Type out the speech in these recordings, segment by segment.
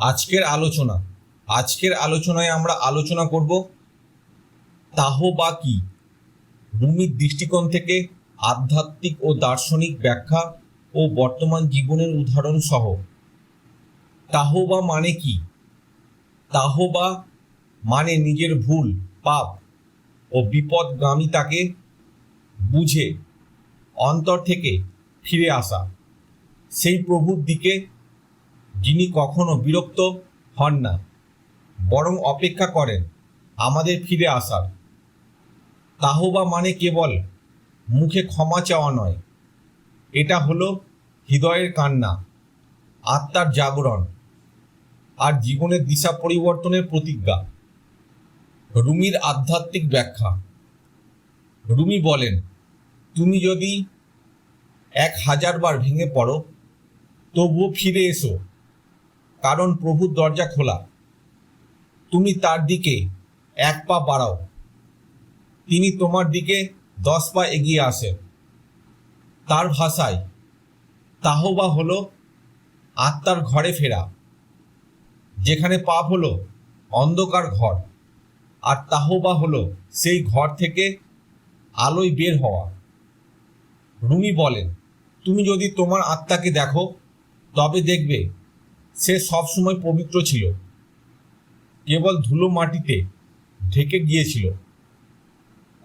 আজকের আলোচনা, আজকের আলোচনায় আমরা আলোচনা করব তাহ বা কি? রুমির দৃষ্টিকোণ থেকে আধ্যাত্মিক ও দার্শনিক ব্যাখ্যা ও বর্তমান জীবনের উদাহরণ সহ। তাহ বা মানে কি? তাহ বা মানে নিজের ভুল, পাপ ও বিপদগামিতাকে বুঝে, অন্তর থেকে ফিরে আসা। সেই প্রভুর দিকে যিনি কখনো বিরক্ত হন না, বরং অপেক্ষা করেন আমাদের ফিরে আসার। তাহবা মানে কেবল মুখে ক্ষমা চাওয়া নয়, এটা হলো হৃদয়ের কান্না, আত্মার জাগরণ আর জীবনের দিশা পরিবর্তনের প্রতিজ্ঞা। রুমির আধ্যাত্মিক ব্যাখ্যা। রুমি বলেন, তুমি যদি এক হাজার বার ভেঙে পড়ো, তবুও ফিরে এসো। কারণ প্রভুর দরজা খোলা। তুমি তার দিকে এক পা বাড়াও। তিনি তোমার দিকে দশ পা এগিয়ে আসেন। তার ভাষায়, তাহবা হলো আত্মার ঘরে ফেরা, যেখানে পাপ হলো অন্ধকার ঘর, আর তাহবা হলো সেই ঘর থেকে আলোয় বের হওয়া। রুমি বলেন, তুমি যদি তোমার আত্মাকে দেখো, তবে দেখবে সে সবসময় পবিত্র ছিল। কেবল ধুলো মাটিতে ঢেকে গিয়েছিল।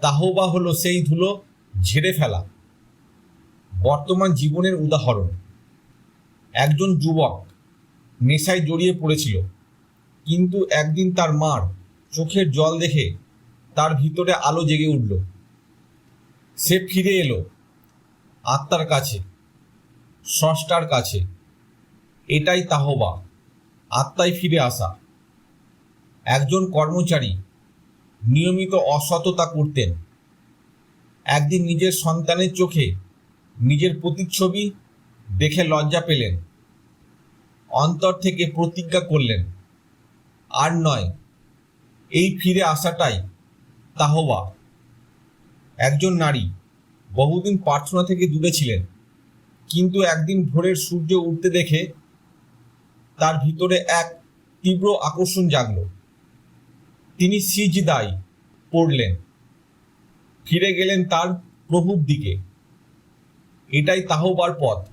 তাহবা হলো সেই ধুলো ঝেড়ে ফেলা। বর্তমান জীবনের উদাহরণ। একজন যুবক নেশায় জড়িয়ে পড়েছিল। কিন্তু একদিন তার মার চোখের জল দেখে তার ভিতরে আলো জেগে উঠল। সে ফিরে এলো আত্মার কাছে, স্রষ্টার কাছে। এটাই তাহবা, আত্মায় ফিরে আসা। একজন কর্মচারী নিয়মিত অসততা করতেন। একদিন নিজের সন্তানের চোখে নিজের প্রতিচ্ছবি দেখে লজ্জা পেলেন। অন্তর থেকে প্রতিজ্ঞা করলেন, আর নয়, এই ফিরে আসাটাই তাহবা। একজন নারী বহুদিন প্রার্থনা থেকে দূরে ছিলেন, কিন্তু একদিন ভোরের সূর্য উঠতে দেখে তার ভিতরে এক তীব্র আকর্ষণ জাগল। তিনি সিজদাই পড়লেন। ফিরে গেলেন তার প্রভুর দিকে। এটাই তাহবার পথ।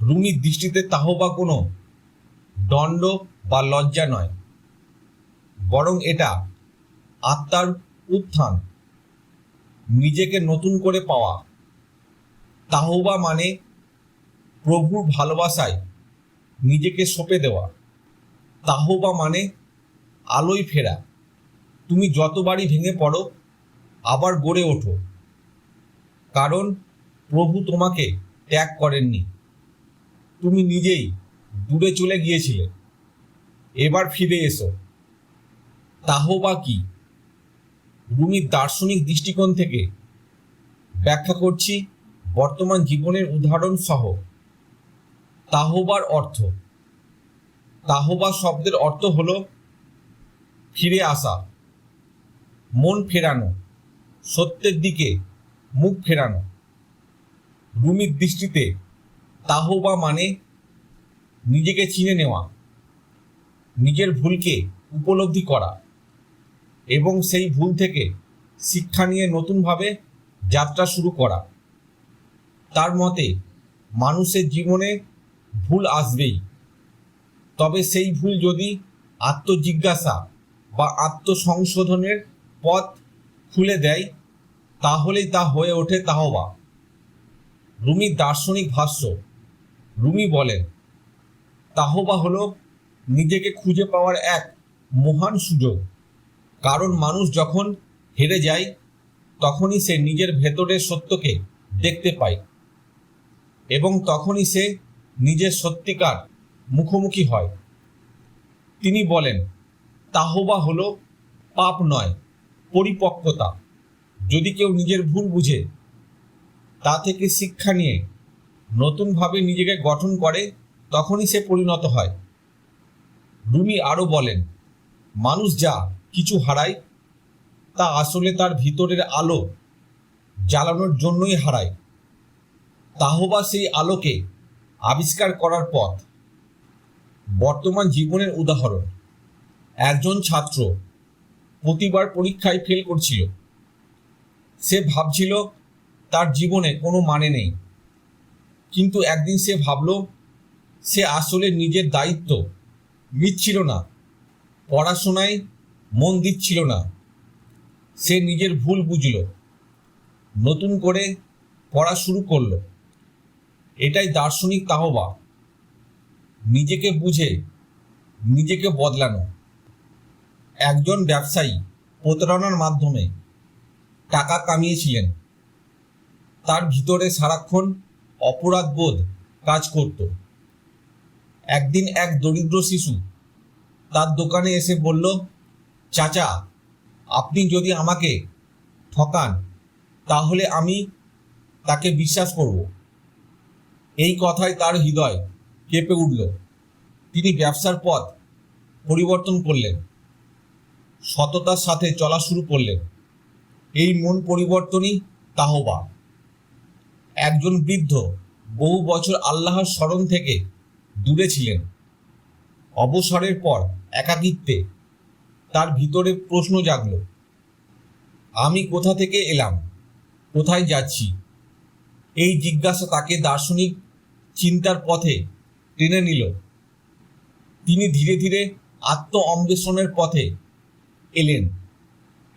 রুমির দৃষ্টিতে তাহবা কোনো দণ্ড বা লজ্জা নয়। বরং এটা আত্মার উত্থান। নিজেকে নতুন করে পাওয়া। তাহবা মানে প্রভুর ভালোবাসায় নিজেকে সঁপে দেওয়া। তাহবা মানে আলোয় ফেরা। তুমি যতবারই ভেঙে পড়ো, আবার গড়ে ওঠো। কারণ প্রভু তোমাকে ত্যাগ করেননি। তুমি নিজেই দূরে চলে গিয়েছিলে। এবার ফিরে এসো। তাহবা কি? রুমির দার্শনিক দৃষ্টিকোণ থেকে ব্যাখ্যা করছি, বর্তমান জীবনের উদাহরণ সহ। তাহবার অর্থ। তাহবা শব্দের অর্থ হল ফিরে আসা, মন ফেরানো, সত্যের দিকে মুখ ফেরানো। রুমির দৃষ্টিতে তাহবা মানে নিজেকে চিনে নেওয়া, নিজের ভুলকে উপলব্ধি করা এবং সেই ভুল থেকে শিক্ষা নিয়ে নতুনভাবে যাত্রা শুরু করা। তার মতে, মানুষের জীবনে ভুল আসবেই। তবে সেই ভুল যদি আত্মজিজ্ঞাসা বা আত্মসংশোধনের পথ খুলে দেয়, তাহলেই তা হয়ে ওঠে তাহবা। রুমির দার্শনিক ভাষ্য। রুমি বলেন, তাহবা হল নিজেকে খুঁজে পাওয়ার এক মহান সুযোগ। কারণ মানুষ যখন হেরে যায়, তখনই সে নিজের ভেতরের সত্যকে দেখতে পায় এবং তখনই সে নিজের সত্যিকার মুখোমুখি হয়। তিনি বলেন, তাহবা হলো পাপ নয়, পরিপক্কতা। যদি কেউ নিজের ভুল বুঝে, তা থেকে শিক্ষা নিয়ে নতুনভাবে নিজেকে গঠন করে, তখনই সে পরিণত হয়। রুমি আরও বলেন, মানুষ যা কিছু হারায়, তা আসলে তার ভিতরের আলো জ্বালানোর জন্যই হারায়। তাহবা সেই আলোকে আবিষ্কার করার পথ। বর্তমান জীবনের উদাহরণ। একজন ছাত্র প্রতিবার পরীক্ষায় ফেল করছিল। সে ভাবছিল তার জীবনে কোনো মানে নেই। কিন্তু একদিন সে ভাবল, সে আসলে নিজের দায়িত্ব নিচ্ছিল না, পড়াশোনায় মন দিচ্ছিল না। সে নিজের ভুল বুঝল, নতুন করে পড়া শুরু করল। এটাই দার্শনিক তাহবা। নিজেকে বুঝে, নিজেকে বদলানো। একজন ব্যবসায়ী প্রতারণার মাধ্যমে টাকা কামিয়েছিলেন। তার ভিতরে সারাক্ষণ অপরাধবোধ কাজ করত। একদিন এক দরিদ্র শিশু তার দোকানে এসে বলল, চাচা, আপনি যদি আমাকে ঠকান, তাহলে আমি তাকে বিশ্বাস করব। এই কথায় তার হৃদয় কেঁপে উঠল। তিনি ব্যবসার পথ পরিবর্তন করলেন, সততার সাথে চলা শুরু করলেন। এই মন পরিবর্তনই তাহবা। একজন বৃদ্ধ বহু বছর আল্লাহর স্মরণ থেকে দূরে ছিলেন। অবসরের পর একাকিত্বে তার ভিতরে প্রশ্ন জাগল, আমি কোথা থেকে এলাম? কোথায় যাচ্ছি? এই জিজ্ঞাসা তাকে দার্শনিক চিন্তার পথে টেনে নিল। তিনি ধীরে ধীরে আত্ম অন্বেষণের পথে এলেন।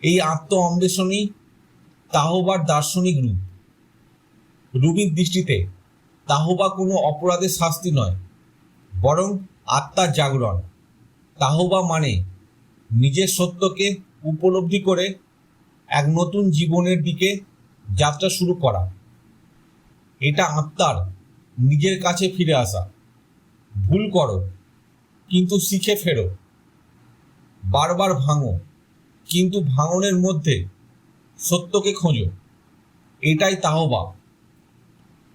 এই আত্ম অন্বেষণই তাহবার দার্শনিক রূপ। রুমির দৃষ্টিতে তাহবা কোনো অপরাধের শাস্তি নয়, বরং আত্মার জাগরণ। তাহবা মানে নিজের সত্যকে উপলব্ধি করে এক নতুন জীবনের দিকে যাত্রা শুরু করা। এটা আত্মার নিজের কাছে ফিরে আসা। ভুল করো, কিন্তু শিখে ফেরো। বারবার ভাঙো, কিন্তু ভাঙনের মধ্যে সত্যকে খোঁজো। এটাই তাহবা।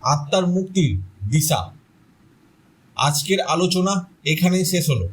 আত্মার মুক্তির দিশা। আজকের আলোচনা এখানেই শেষ হলো।